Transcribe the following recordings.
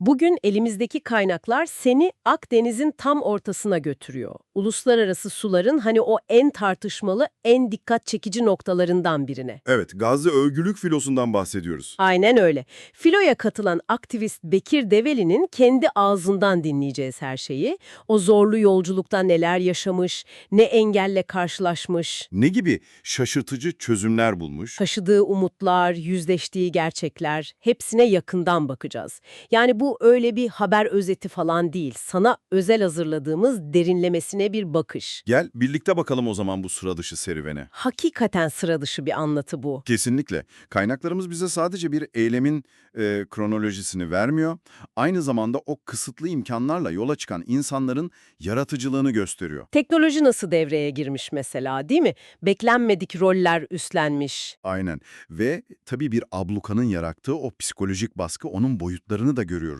Bugün elimizdeki kaynaklar seni Akdeniz'in tam ortasına götürüyor. Uluslararası suların hani o en tartışmalı, en dikkat çekici noktalarından birine. Evet, Gazze övgülük filosundan bahsediyoruz. Aynen öyle. Filoya katılan aktivist Bekir Develi'nin kendi ağzından dinleyeceğiz her şeyi. O zorlu yolculukta neler yaşamış, ne engelle karşılaşmış, Ne gibi şaşırtıcı çözümler bulmuş? taşıdığı umutlar, yüzleştiği gerçekler hepsine yakından bakacağız. Yani bu öyle bir haber özeti falan değil. Sana özel hazırladığımız derinlemesine bir bakış. Gel birlikte bakalım o zaman bu sıra dışı serüvene. Hakikaten sıra dışı bir anlatı bu. Kesinlikle. Kaynaklarımız bize sadece bir eylemin e, kronolojisini vermiyor. Aynı zamanda o kısıtlı imkanlarla yola çıkan insanların yaratıcılığını gösteriyor. Teknoloji nasıl devreye girmiş mesela değil mi? Beklenmedik roller üstlenmiş. Aynen. Ve tabii bir ablukanın yarattığı o psikolojik baskı onun boyutlarını da görüyoruz.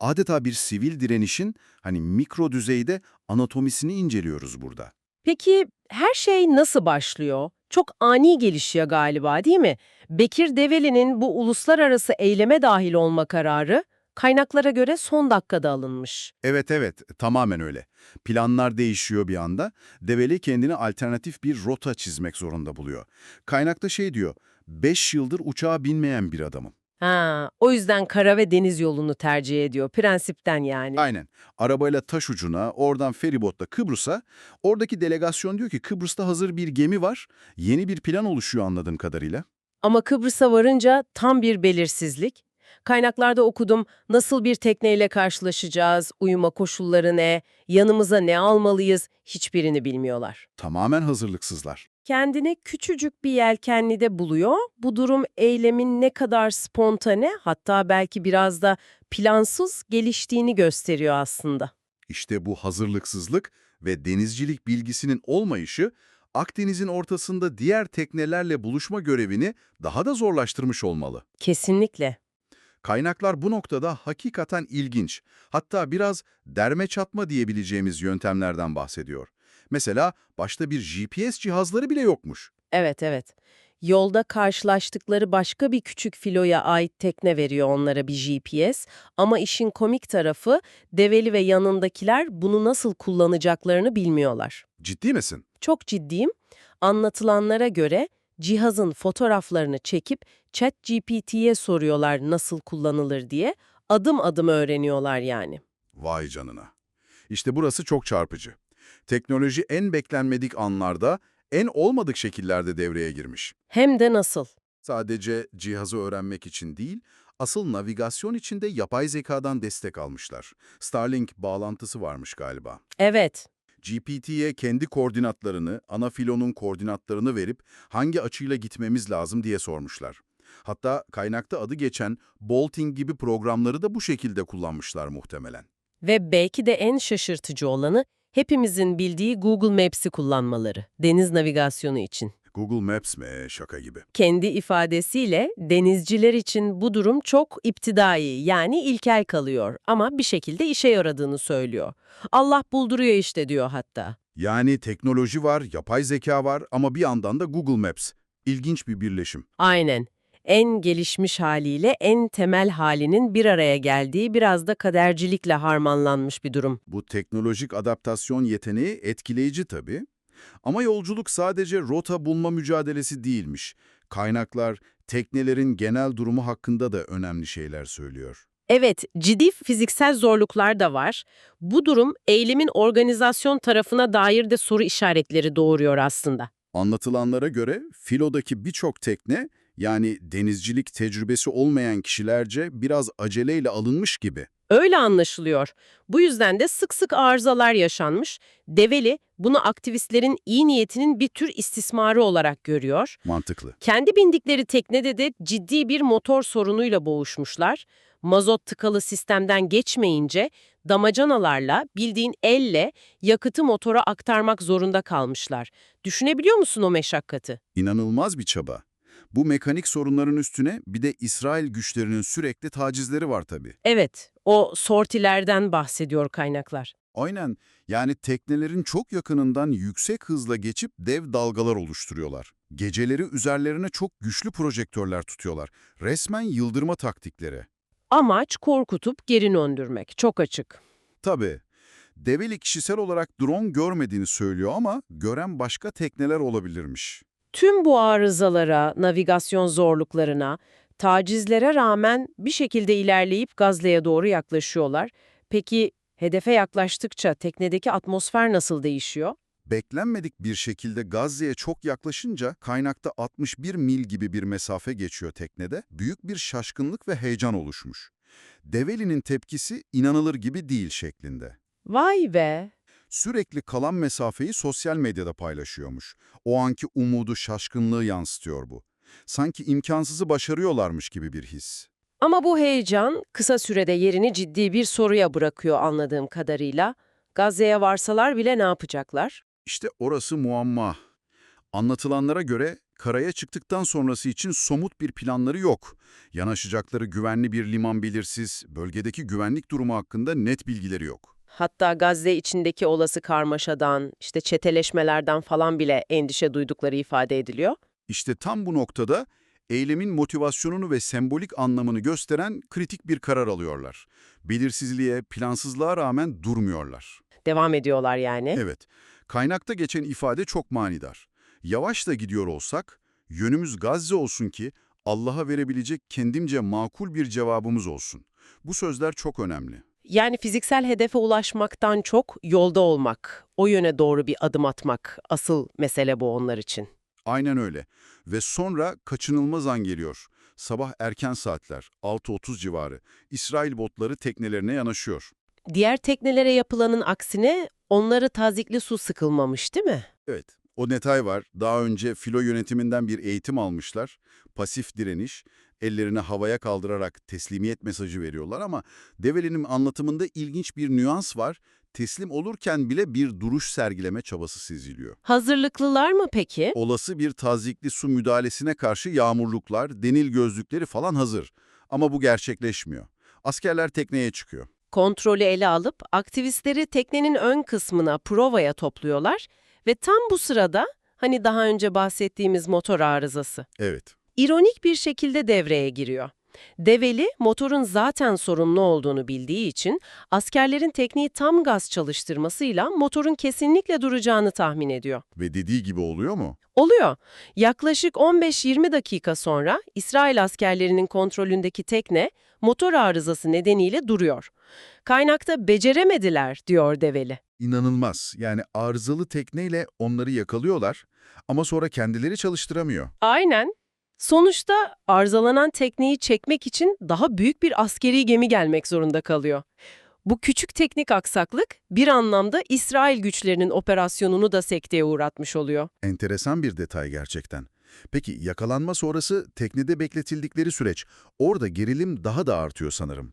Adeta bir sivil direnişin hani mikro düzeyde anatomisini inceliyoruz burada. Peki her şey nasıl başlıyor? Çok ani gelişiyor galiba değil mi? Bekir Develi'nin bu uluslararası eyleme dahil olma kararı kaynaklara göre son dakikada alınmış. Evet evet tamamen öyle. Planlar değişiyor bir anda. Develi kendini alternatif bir rota çizmek zorunda buluyor. Kaynakta şey diyor, 5 yıldır uçağa binmeyen bir adamım. Ha, o yüzden kara ve deniz yolunu tercih ediyor. Prensipten yani. Aynen. Arabayla taş ucuna, oradan feribotla Kıbrıs'a. Oradaki delegasyon diyor ki Kıbrıs'ta hazır bir gemi var. Yeni bir plan oluşuyor anladığım kadarıyla. Ama Kıbrıs'a varınca tam bir belirsizlik. Kaynaklarda okudum nasıl bir tekneyle karşılaşacağız, uyuma koşulları ne, yanımıza ne almalıyız hiçbirini bilmiyorlar. Tamamen hazırlıksızlar. Kendini küçücük bir yelkenlide buluyor. Bu durum eylemin ne kadar spontane hatta belki biraz da plansız geliştiğini gösteriyor aslında. İşte bu hazırlıksızlık ve denizcilik bilgisinin olmayışı Akdeniz'in ortasında diğer teknelerle buluşma görevini daha da zorlaştırmış olmalı. Kesinlikle. Kaynaklar bu noktada hakikaten ilginç. Hatta biraz derme çatma diyebileceğimiz yöntemlerden bahsediyor. Mesela başta bir GPS cihazları bile yokmuş. Evet evet. Yolda karşılaştıkları başka bir küçük filoya ait tekne veriyor onlara bir GPS ama işin komik tarafı Develi ve yanındakiler bunu nasıl kullanacaklarını bilmiyorlar. Ciddi misin? Çok ciddiyim. Anlatılanlara göre cihazın fotoğraflarını çekip ChatGPT'ye soruyorlar nasıl kullanılır diye. Adım adım öğreniyorlar yani. Vay canına. İşte burası çok çarpıcı. Teknoloji en beklenmedik anlarda, en olmadık şekillerde devreye girmiş. Hem de nasıl. Sadece cihazı öğrenmek için değil, asıl navigasyon için de yapay zekadan destek almışlar. Starlink bağlantısı varmış galiba. Evet, GPT'ye kendi koordinatlarını, ana filonun koordinatlarını verip hangi açıyla gitmemiz lazım diye sormuşlar. Hatta kaynakta adı geçen Bolting gibi programları da bu şekilde kullanmışlar muhtemelen. ve belki de en şaşırtıcı olanı hepimizin bildiği Google Maps'i kullanmaları, deniz navigasyonu için. Google Maps mi? Şaka gibi. Kendi ifadesiyle denizciler için bu durum çok iptidai yani ilkel kalıyor ama bir şekilde işe yaradığını söylüyor. Allah bulduruyor işte diyor hatta. Yani teknoloji var, yapay zeka var ama bir yandan da Google Maps. İlginç bir birleşim. Aynen. En gelişmiş haliyle en temel halinin bir araya geldiği biraz da kadercilikle harmanlanmış bir durum. Bu teknolojik adaptasyon yeteneği etkileyici tabii. Ama yolculuk sadece rota bulma mücadelesi değilmiş. Kaynaklar, teknelerin genel durumu hakkında da önemli şeyler söylüyor. Evet, ciddi fiziksel zorluklar da var. Bu durum eylemin organizasyon tarafına dair de soru işaretleri doğuruyor aslında. Anlatılanlara göre filodaki birçok tekne, yani denizcilik tecrübesi olmayan kişilerce biraz aceleyle alınmış gibi. Öyle anlaşılıyor. Bu yüzden de sık sık arızalar yaşanmış. Develi bunu aktivistlerin iyi niyetinin bir tür istismarı olarak görüyor. Mantıklı. Kendi bindikleri teknede de ciddi bir motor sorunuyla boğuşmuşlar. Mazot tıkalı sistemden geçmeyince damacanalarla bildiğin elle yakıtı motora aktarmak zorunda kalmışlar. Düşünebiliyor musun o meşakkatı? İnanılmaz bir çaba. Bu mekanik sorunların üstüne bir de İsrail güçlerinin sürekli tacizleri var tabii. Evet, o sortilerden bahsediyor kaynaklar. Aynen. Yani teknelerin çok yakınından yüksek hızla geçip dev dalgalar oluşturuyorlar. Geceleri üzerlerine çok güçlü projektörler tutuyorlar. Resmen yıldırma taktikleri. Amaç korkutup geri döndürmek. Çok açık. Tabii. Develi kişisel olarak drone görmediğini söylüyor ama gören başka tekneler olabilirmiş. Tüm bu arızalara, navigasyon zorluklarına, tacizlere rağmen bir şekilde ilerleyip Gazze'ye doğru yaklaşıyorlar. Peki hedefe yaklaştıkça teknedeki atmosfer nasıl değişiyor? Beklenmedik bir şekilde Gazze'ye çok yaklaşınca kaynakta 61 mil gibi bir mesafe geçiyor teknede. Büyük bir şaşkınlık ve heyecan oluşmuş. Develi'nin tepkisi inanılır gibi değil şeklinde. Vay be! Sürekli kalan mesafeyi sosyal medyada paylaşıyormuş. O anki umudu, şaşkınlığı yansıtıyor bu. Sanki imkansızı başarıyorlarmış gibi bir his. Ama bu heyecan kısa sürede yerini ciddi bir soruya bırakıyor anladığım kadarıyla. Gazze'ye varsalar bile ne yapacaklar? İşte orası muamma. Anlatılanlara göre karaya çıktıktan sonrası için somut bir planları yok. Yanaşacakları güvenli bir liman belirsiz, bölgedeki güvenlik durumu hakkında net bilgileri yok. Hatta Gazze içindeki olası karmaşadan, işte çeteleşmelerden falan bile endişe duydukları ifade ediliyor. İşte tam bu noktada eylemin motivasyonunu ve sembolik anlamını gösteren kritik bir karar alıyorlar. Belirsizliğe, plansızlığa rağmen durmuyorlar. Devam ediyorlar yani. Evet, kaynakta geçen ifade çok manidar. Yavaş da gidiyor olsak, yönümüz Gazze olsun ki Allah'a verebilecek kendimce makul bir cevabımız olsun. Bu sözler çok önemli. Yani fiziksel hedefe ulaşmaktan çok yolda olmak, o yöne doğru bir adım atmak asıl mesele bu onlar için. Aynen öyle. Ve sonra kaçınılmaz an geliyor. Sabah erken saatler, 6.30 civarı. İsrail botları teknelerine yanaşıyor. Diğer teknelere yapılanın aksine onları tazikli su sıkılmamış değil mi? Evet, o detay var. Daha önce filo yönetiminden bir eğitim almışlar. Pasif direniş, ellerini havaya kaldırarak teslimiyet mesajı veriyorlar ama Develi'nin anlatımında ilginç bir nüans var. Teslim olurken bile bir duruş sergileme çabası seziliyor. Hazırlıklılar mı peki? Olası bir tazikli su müdahalesine karşı yağmurluklar, denil gözlükleri falan hazır. Ama bu gerçekleşmiyor. Askerler tekneye çıkıyor. Kontrolü ele alıp aktivistleri teknenin ön kısmına, provaya topluyorlar ve tam bu sırada hani daha önce bahsettiğimiz motor arızası. Evet. İronik bir şekilde devreye giriyor. Develi, motorun zaten sorunlu olduğunu bildiği için askerlerin tekniği tam gaz çalıştırmasıyla motorun kesinlikle duracağını tahmin ediyor. Ve dediği gibi oluyor mu? Oluyor. Yaklaşık 15-20 dakika sonra İsrail askerlerinin kontrolündeki tekne motor arızası nedeniyle duruyor. Kaynakta beceremediler diyor Develi. İnanılmaz. Yani arızalı tekneyle onları yakalıyorlar ama sonra kendileri çalıştıramıyor. Aynen. Sonuçta arızalanan tekneyi çekmek için daha büyük bir askeri gemi gelmek zorunda kalıyor. Bu küçük teknik aksaklık bir anlamda İsrail güçlerinin operasyonunu da sekteye uğratmış oluyor. Enteresan bir detay gerçekten. Peki yakalanma sonrası teknede bekletildikleri süreç, orada gerilim daha da artıyor sanırım.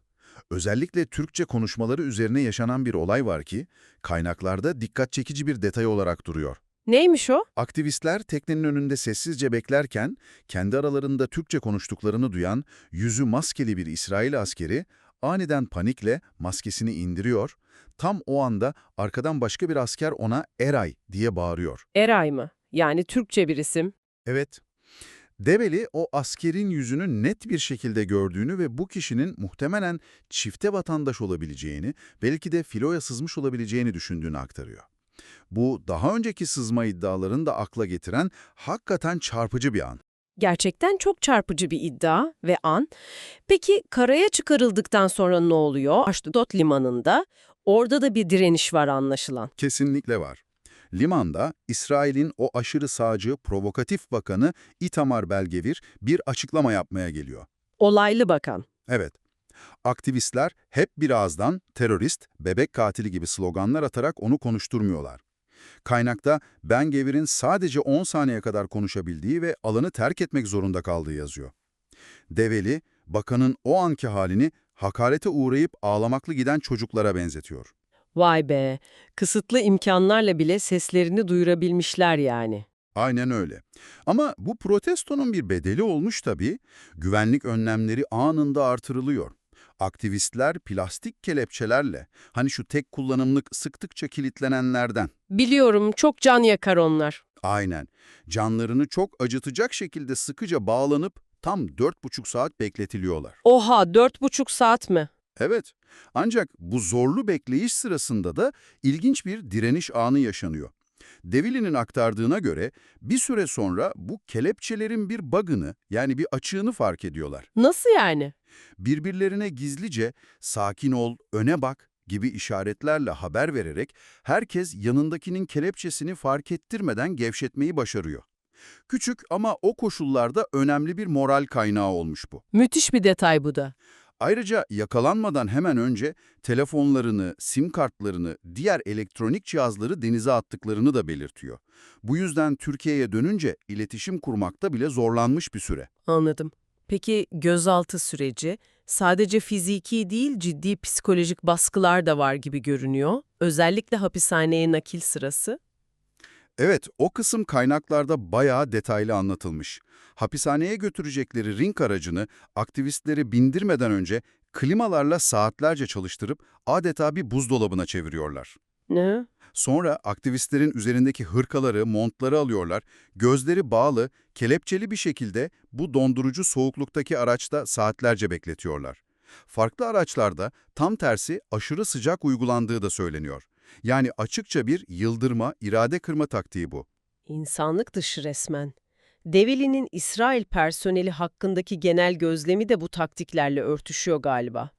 Özellikle Türkçe konuşmaları üzerine yaşanan bir olay var ki, kaynaklarda dikkat çekici bir detay olarak duruyor. Neymiş o? Aktivistler teknenin önünde sessizce beklerken, kendi aralarında Türkçe konuştuklarını duyan, yüzü maskeli bir İsrail askeri, aniden panikle maskesini indiriyor, tam o anda arkadan başka bir asker ona Eray diye bağırıyor. Eray mı? Yani Türkçe bir isim. Evet. Develi o askerin yüzünü net bir şekilde gördüğünü ve bu kişinin muhtemelen çifte vatandaş olabileceğini, belki de filoya sızmış olabileceğini düşündüğünü aktarıyor. Bu daha önceki sızma iddialarını da akla getiren hakikaten çarpıcı bir an. Gerçekten çok çarpıcı bir iddia ve an. Peki karaya çıkarıldıktan sonra ne oluyor? Ashdod limanında. Orada da bir direniş var anlaşılan. Kesinlikle var. Limanda İsrail'in o aşırı sağcı, provokatif bakanı Itamar Belgevir bir açıklama yapmaya geliyor. Olaylı bakan. Evet. Aktivistler hep bir ağızdan terörist, bebek katili gibi sloganlar atarak onu konuşturmuyorlar. Kaynakta Ben Gevir'in sadece 10 saniye kadar konuşabildiği ve alanı terk etmek zorunda kaldığı yazıyor. Develi, bakanın o anki halini hakarete uğrayıp ağlamaklı giden çocuklara benzetiyor. Vay be, kısıtlı imkanlarla bile seslerini duyurabilmişler yani. Aynen öyle. Ama bu protestonun bir bedeli olmuş tabii. Güvenlik önlemleri anında artırılıyor. Aktivistler plastik kelepçelerle, hani şu tek kullanımlık sıktıkça kilitlenenlerden, Biliyorum çok can yakar onlar. aynen, canlarını çok acıtacak şekilde sıkıca bağlanıp tam 4,5 saat bekletiliyorlar. Oha dört buçuk saat mi? Evet, ancak bu zorlu bekleyiş sırasında da ilginç bir direniş anı yaşanıyor. Devili'nin aktardığına göre bir süre sonra bu kelepçelerin bir bug'ını yani bir açığını fark ediyorlar. Nasıl yani? Birbirlerine gizlice sakin ol, öne bak gibi işaretlerle haber vererek herkes yanındakinin kelepçesini fark ettirmeden gevşetmeyi başarıyor. Küçük ama o koşullarda önemli bir moral kaynağı olmuş bu. Müthiş bir detay bu da. Ayrıca yakalanmadan hemen önce telefonlarını, sim kartlarını, diğer elektronik cihazları denize attıklarını da belirtiyor. Bu yüzden Türkiye'ye dönünce iletişim kurmakta bile zorlanmış bir süre. Anladım. Peki gözaltı süreci sadece fiziki değil ciddi psikolojik baskılar da var gibi görünüyor. Özellikle hapishaneye nakil sırası. Evet, o kısım kaynaklarda bayağı detaylı anlatılmış. Hapishaneye götürecekleri ring aracını aktivistleri bindirmeden önce klimalarla saatlerce çalıştırıp adeta bir buzdolabına çeviriyorlar. Ne? Sonra aktivistlerin üzerindeki hırkaları, montları alıyorlar, gözleri bağlı, kelepçeli bir şekilde bu dondurucu soğukluktaki araçta saatlerce bekletiyorlar. Farklı araçlarda tam tersi aşırı sıcak uygulandığı da söyleniyor. Yani açıkça bir yıldırma, irade kırma taktiği bu. İnsanlık dışı resmen. Develi'nin İsrail personeli hakkındaki genel gözlemi de bu taktiklerle örtüşüyor galiba.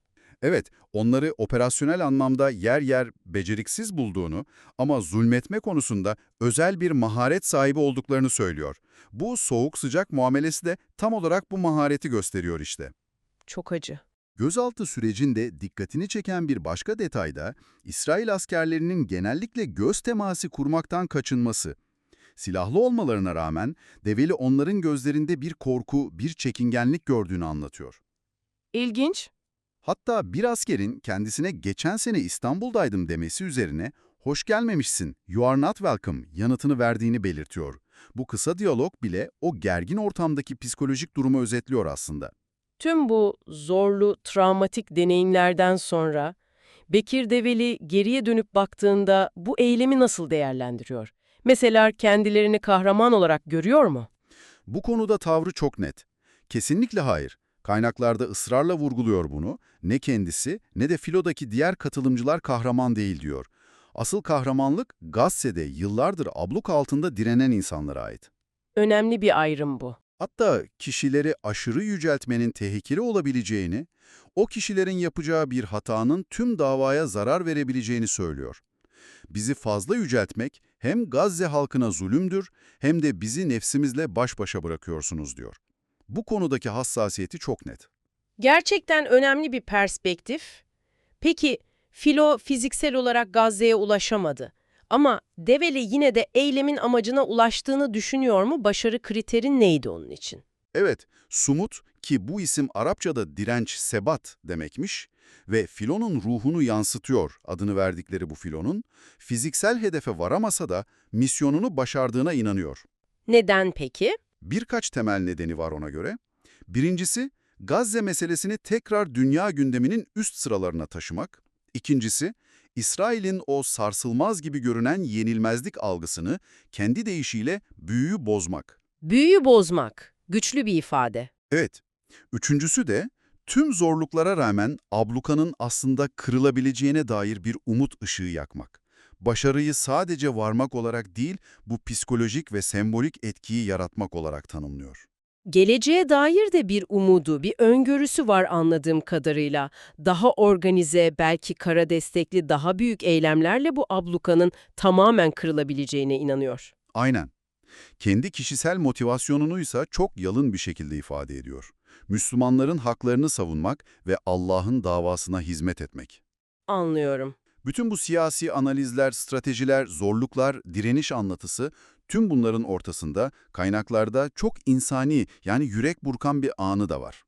Evet, onları operasyonel anlamda yer yer beceriksiz bulduğunu ama zulmetme konusunda özel bir maharet sahibi olduklarını söylüyor. Bu soğuk sıcak muamelesi de tam olarak bu mahareti gösteriyor işte. Çok acı. Gözaltı sürecinde dikkatini çeken bir başka detay da İsrail askerlerinin genellikle göz teması kurmaktan kaçınması. Silahlı olmalarına rağmen Develi onların gözlerinde bir korku, bir çekingenlik gördüğünü anlatıyor. İlginç. Hatta bir askerin kendisine geçen sene İstanbul'daydım demesi üzerine hoş gelmemişsin, you are not welcome yanıtını verdiğini belirtiyor. Bu kısa diyalog bile o gergin ortamdaki psikolojik durumu özetliyor aslında. Tüm bu zorlu, travmatik deneyimlerden sonra Bekir Develi geriye dönüp baktığında bu eylemi nasıl değerlendiriyor? Mesela kendilerini kahraman olarak görüyor mu? Bu konuda tavrı çok net. Kesinlikle hayır. Kaynaklarda ısrarla vurguluyor bunu. Ne kendisi ne de filodaki diğer katılımcılar kahraman değil diyor. Asıl kahramanlık Gazze'de yıllardır abluk altında direnen insanlara ait. Önemli bir ayrım bu. Hatta kişileri aşırı yüceltmenin tehlikeli olabileceğini, o kişilerin yapacağı bir hatanın tüm davaya zarar verebileceğini söylüyor. Bizi fazla yüceltmek hem Gazze halkına zulümdür hem de bizi nefsimizle baş başa bırakıyorsunuz diyor. Bu konudaki hassasiyeti çok net. Gerçekten önemli bir perspektif. Peki Filo fiziksel olarak Gazze'ye ulaşamadı. Ama Develi yine de eylemin amacına ulaştığını düşünüyor mu? Başarı kriterin neydi onun için? Evet, sumut ki bu isim Arapçada direnç, sebat demekmiş ve filonun ruhunu yansıtıyor adını verdikleri bu filonun, fiziksel hedefe varamasa da misyonunu başardığına inanıyor. Neden peki? Birkaç temel nedeni var ona göre. Birincisi, Gazze meselesini tekrar dünya gündeminin üst sıralarına taşımak. İkincisi, İsrail'in o sarsılmaz gibi görünen yenilmezlik algısını kendi deyişiyle büyüyü bozmak. Büyüyü bozmak. Güçlü bir ifade. Evet. Üçüncüsü de tüm zorluklara rağmen ablukanın aslında kırılabileceğine dair bir umut ışığı yakmak. Başarıyı sadece varmak olarak değil, bu psikolojik ve sembolik etkiyi yaratmak olarak tanımlıyor. Geleceğe dair de bir umudu, bir öngörüsü var anladığım kadarıyla. Daha organize, belki kara destekli daha büyük eylemlerle bu ablukanın tamamen kırılabileceğine inanıyor. Aynen. Kendi kişisel motivasyonunu ise çok yalın bir şekilde ifade ediyor. Müslümanların haklarını savunmak ve Allah'ın davasına hizmet etmek. Anlıyorum. Bütün bu siyasi analizler, stratejiler, zorluklar, direniş anlatısı tüm bunların ortasında kaynaklarda çok insani yani yürek burkan bir anı da var.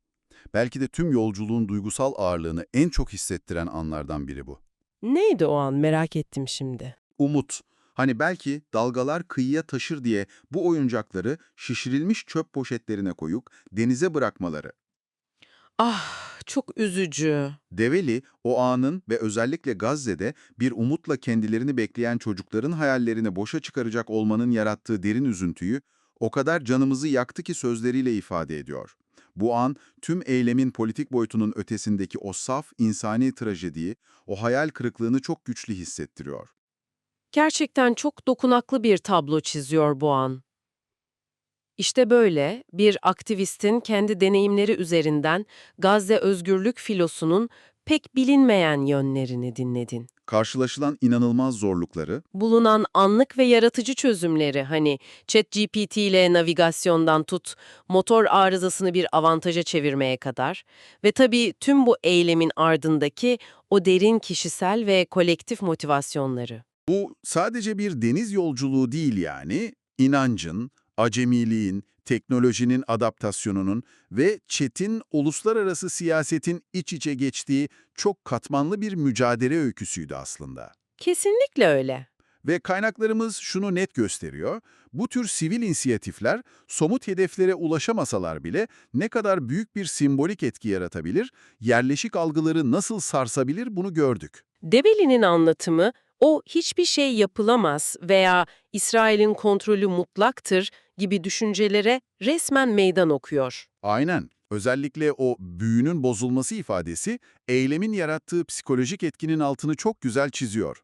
Belki de tüm yolculuğun duygusal ağırlığını en çok hissettiren anlardan biri bu. Neydi o an merak ettim şimdi. Umut. Hani belki dalgalar kıyıya taşır diye bu oyuncakları şişirilmiş çöp poşetlerine koyup denize bırakmaları. Ah çok üzücü. Develi, o anın ve özellikle Gazze'de bir umutla kendilerini bekleyen çocukların hayallerini boşa çıkaracak olmanın yarattığı derin üzüntüyü o kadar canımızı yaktı ki sözleriyle ifade ediyor. Bu an tüm eylemin politik boyutunun ötesindeki o saf insani trajediyi, o hayal kırıklığını çok güçlü hissettiriyor. Gerçekten çok dokunaklı bir tablo çiziyor bu an. İşte böyle bir aktivistin kendi deneyimleri üzerinden Gazze özgürlük filosunun pek bilinmeyen yönlerini dinledin. Karşılaşılan inanılmaz zorlukları, Bulunan anlık ve yaratıcı çözümleri hani ChatGPT ile navigasyondan tut, motor arızasını bir avantaja çevirmeye kadar ve tabii tüm bu eylemin ardındaki o derin kişisel ve kolektif motivasyonları. Bu sadece bir deniz yolculuğu değil yani, inancın, acemiliğin, teknolojinin adaptasyonunun ve çetin uluslararası siyasetin iç içe geçtiği çok katmanlı bir mücadele öyküsüydü aslında. Kesinlikle öyle. Ve kaynaklarımız şunu net gösteriyor, bu tür sivil inisiyatifler somut hedeflere ulaşamasalar bile ne kadar büyük bir simbolik etki yaratabilir, yerleşik algıları nasıl sarsabilir bunu gördük. Develi'nin anlatımı o hiçbir şey yapılamaz veya İsrail'in kontrolü mutlaktır gibi düşüncelere resmen meydan okuyor. Aynen. Özellikle o büyünün bozulması ifadesi, eylemin yarattığı psikolojik etkinin altını çok güzel çiziyor.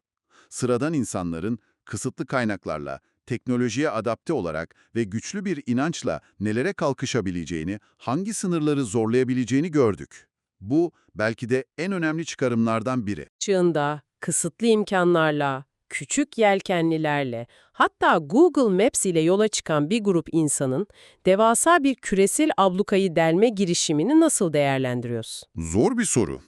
Sıradan insanların kısıtlı kaynaklarla, teknolojiye adapte olarak ve güçlü bir inançla nelere kalkışabileceğini, hangi sınırları zorlayabileceğini gördük. Bu belki de en önemli çıkarımlardan biri. Çığında, kısıtlı imkanlarla, küçük yelkenlilerle, hatta Google Maps ile yola çıkan bir grup insanın devasa bir küresel ablukayı delme girişimini nasıl değerlendiriyorsun? Zor bir soru.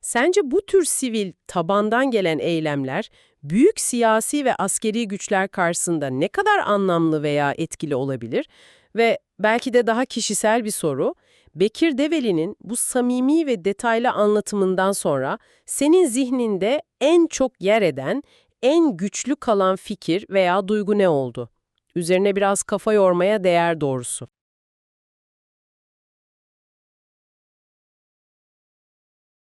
Sence bu tür sivil, tabandan gelen eylemler, büyük siyasi ve askeri güçler karşısında ne kadar anlamlı veya etkili olabilir? Ve belki de daha kişisel bir soru, Bekir Develi'nin bu samimi ve detaylı anlatımından sonra senin zihninde en çok yer eden, en güçlü kalan fikir veya duygu ne oldu? Üzerine biraz kafa yormaya değer doğrusu.